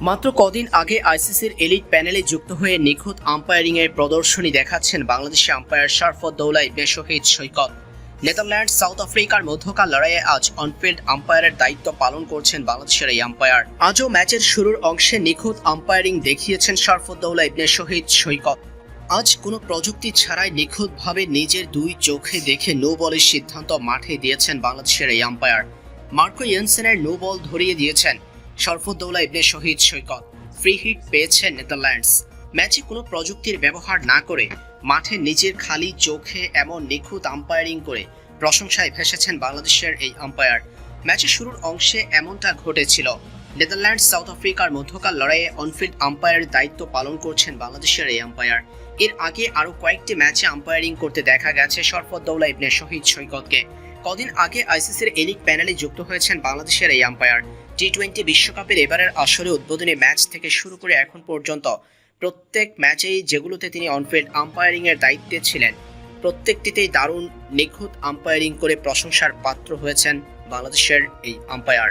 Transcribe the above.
মাত্র কদিন আগে আইসিসির এলিট প্যানেলে যুক্ত হয়ে নিখুঁত আম্পায়ারিংয়ের প্রদর্শনী দেখাচ্ছেন Bangladeshi umpire Sharfuddoula Ibne Shahid Saikat. Netherlands south আফ্রিকার মধ্যকার লড়াইয়ে আজ অনফিল্ড আম্পায়ারের দায়িত্ব পালন করছেন বাংলাদেশের এই আম্পায়ার। আজও ম্যাচের শুরুর অংশে নিখুঁত আম্পায়ারিং দেখিয়েছেন শারফুদ্দৌলা ইবনে শহীদ সৈকত। আজ কোনো প্রযুক্তি ছাড়াই নিখুঁতভাবে নিজের দুই চোখে দেখে নো বলের সিদ্ধান্ত মাঠে দিয়েছেন বাংলাদেশের এই আম্পায়ার। মার্কো ইয়েনসেনের নো বল ধরিয়ে দিয়েছেন শরফুদ্দৌলা ইবনে শহীদ সৈকত। ফ্রি হিট পেয়েছেন নেদারল্যান্ডস। ম্যাচে কোনো প্রযুক্তির ব্যবহার না করে মাঠে নিজের খালি চোখে এমন নিখুঁত আম্পায়ারিং করে প্রশংসায় ভেসেছেন বাংলাদেশের এই আম্পায়ার ম্যাচের শুরুর অংশে এমনটা ঘটেছিল। নেদারল্যান্ডস, সাউথ আফ্রিকার মধ্যকার লড়াইয়ে অনফিল্ড আম্পায়ারের দায়িত্ব পালন করছেন বাংলাদেশের এই আম্পায়ার এর আগে আরও কয়েকটি ম্যাচে আম্পায়ারিং করতে দেখা গেছে শরফুদ্দৌলা ইবনে শহীদ সৈকতকে। কদিন আগে আইসিসির এলিট প্যানেলে যুক্ত হয়েছেন বাংলাদেশের এই আম্পায়ার টি টোয়েন্টি বিশ্বকাপের এবারের আসরে উদ্বোধনী ম্যাচ থেকে শুরু করে এখন পর্যন্ত প্রত্যেক ম্যাচেই যেগুলোতে তিনি অনফিল্ড আম্পায়ারিংয়ের দায়িত্বে ছিলেন, প্রত্যেকটিতেই দারুণ নিখুঁত আম্পায়ারিং করে প্রশংসার পাত্র হয়েছেন বাংলাদেশের এই আম্পায়ার।